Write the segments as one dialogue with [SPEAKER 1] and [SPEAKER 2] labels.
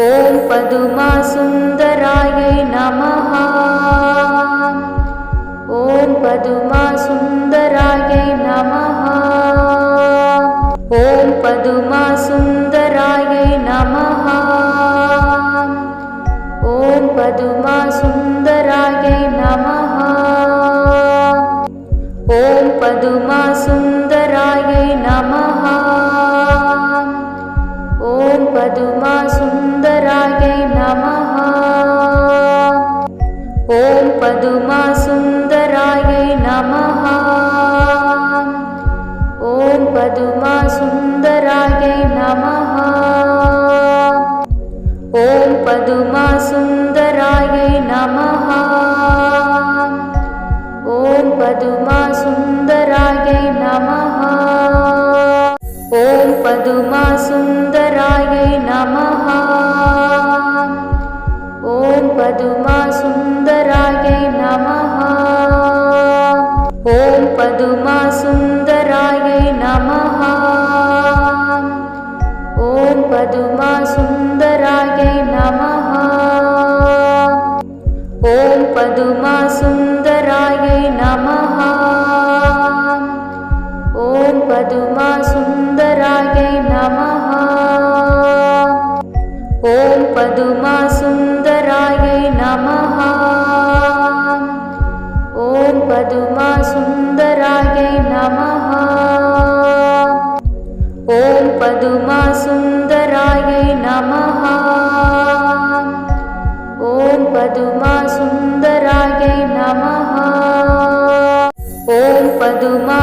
[SPEAKER 1] ॐ पदुमासुन्दरायै नमः। ॐ पदुमासुन्दरायै नमः। ॐ पदुमासुन्दरायै नमः। ॐ पदुमासुन्दरायै नमः। ॐ पदुमासुन्दरायै पदुमासुन्दरायै नमः। ॐ पदुमासुन्दरायै नमः। ॐ पदुमासुन्दरायै नमः। ॐ पदुमासुन्दरायै नमः। ॐ पदुमासुन्दरायै नमः। ॐ पदुमासुन्दरायै नमः। ॐ पदुमासुन्दरायै नमः। ॐ पदुमासुन्दरायै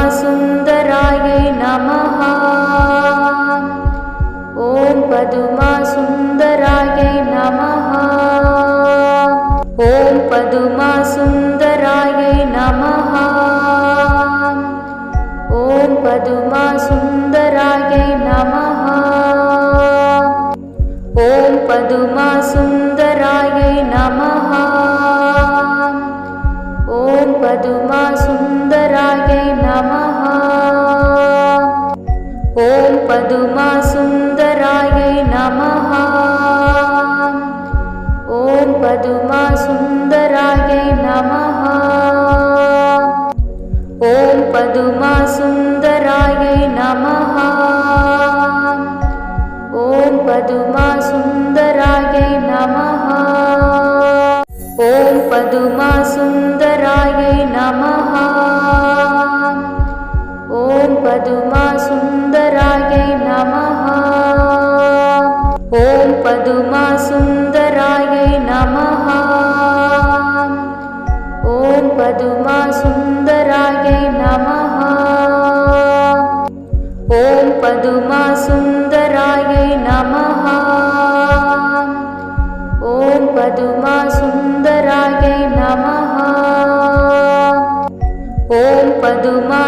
[SPEAKER 1] पदुमासुन्दरायै नमः। ॐ पदुमासुन्दरायै नमः। ॐ पदुमासुन्दरायै नमः। ॐ पदुमासुन्दरायै नमः। ॐ पदुमासुन्दरायै नमः। ॐ पदुमासुन्दरायै नमः। ॐ पदुमासुन्दरायै नमः। ॐ पदुमासुन्दरायै नमः। ॐ पदुमासुन्दरायै नमः। ॐ पदुमासुन्दरायै नमः। ॐ पदुमासुन्दरायै नमः पदुमा सुन्दराय नमः। ॐ पदुमा सुन्दराय नमः। ॐ पदुमा सुन्दराय नमः। ॐ पदुमा सुन्दराय नमः। ॐ पदुमा सुन्दराय नमः। ॐ पदुमा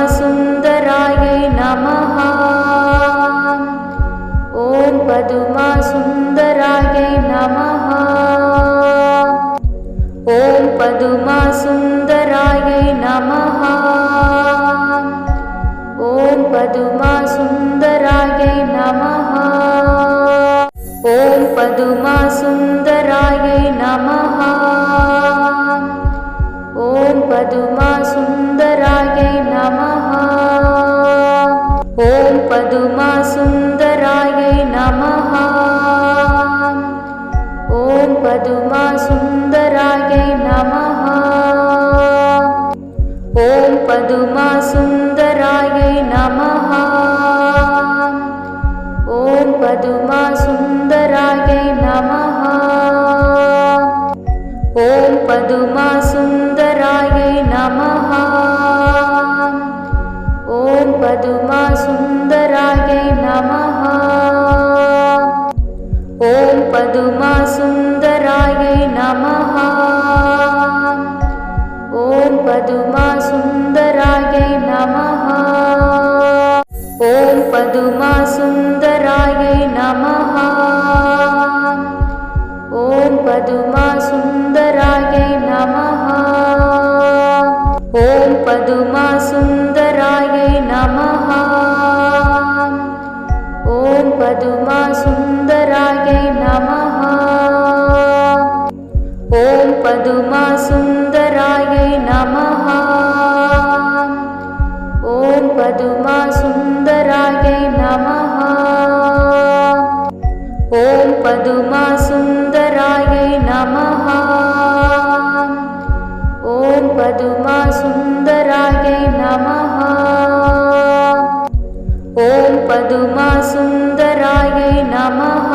[SPEAKER 1] पदुमासुन्दरायै नमः। ॐ पदुमासुन्दरायै नमः। ॐ पदुमासुन्दरायै नमः। ॐ पदुमासुन्दरायै नमः। ॐ पदुमासुन्दरायै नमः। ॐ पदुमासुन्दरायै नमः। ॐ पदुमासुन्दरायै पदुमासुन्दरायै नमः। ॐ पदुमासुन्दरायै नमः। ॐ पदुमासुन्दरायै नमः। ॐ पदुमासुन्दरायै नमः। ॐ पदुमासुन्दरायै नमः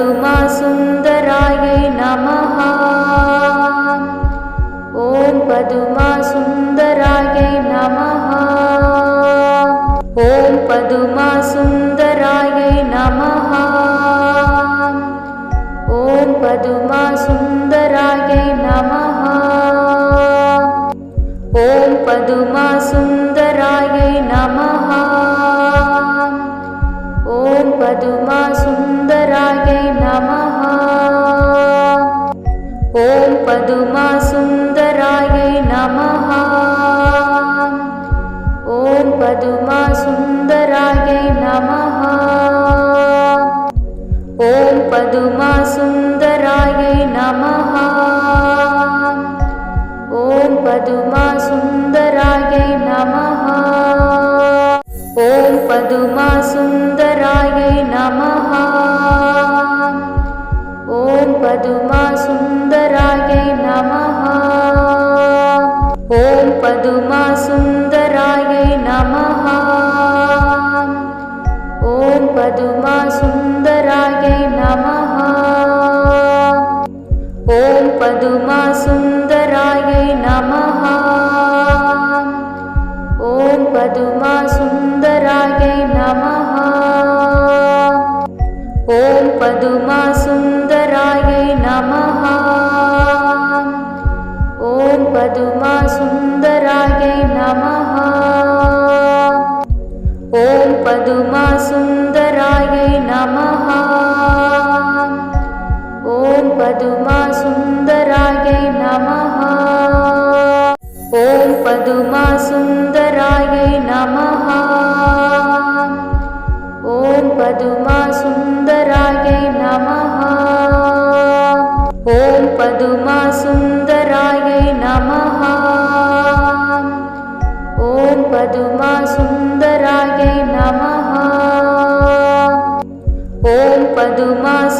[SPEAKER 1] पदुमासुन्दरायै नमः। ॐ पदुमासुन्दरायै नमः। ॐ पदुमासुन्दरायै नमः। ॐ पदुमासुन्दरायै नमः। ॐ पदुमासुन्दरायै नमः पदुमासुन्दरायै नमः। ॐ पदुमासुन्दरायै नमः। ॐ पदुमासुन्दरायै नमः पदुमासुन्दरायै नमः। ॐ पदुमासुन्दरायै नमः। ॐ पदुमासुन्दरायै नमः। ॐ पदुमासुन्दरायै नमः। ॐ पदुमासुन्दरायै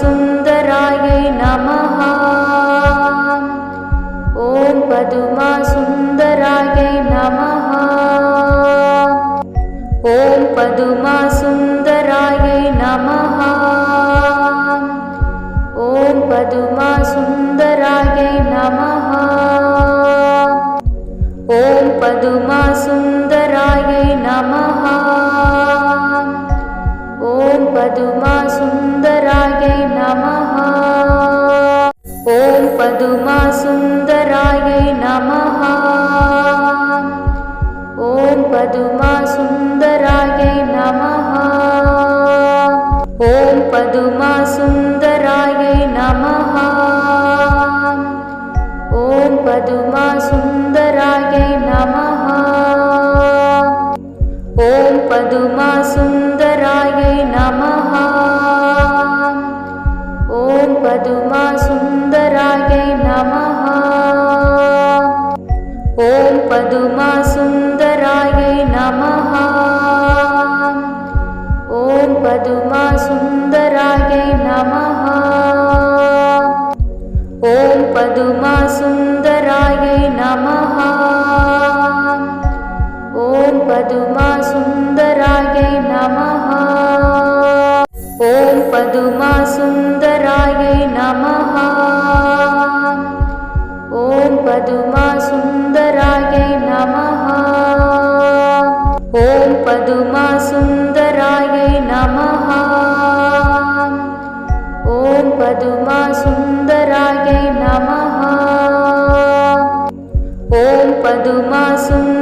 [SPEAKER 1] य नमः। ॐ पदुमा सुन्दराय नमः। ॐ पदुमा सुन्दराय नमः। ॐ पदुमा सुन्दराय नमः। ॐ पदुमा सुन्दराय नमः। ॐ पदुमा ओं पदुमा सुन्दराय नमः। ॐ पदुमा सुन्दराय नमः। ॐ पदुमा सुन्दराय नमः। ॐ पदुमा सुन्दराय नमः। ॐ पदुमा सुन्दराय नमः। ॐ पदुमा सुन्दरम् पदुमासुन्दरायै नमः। ॐ पदुमासुन्दरायै नमः। ॐ पदुमासुन्दरायै नमः। ॐ पदुमासुन्दरायै नमः। ॐ पदुमासुन्दरायै మాసుం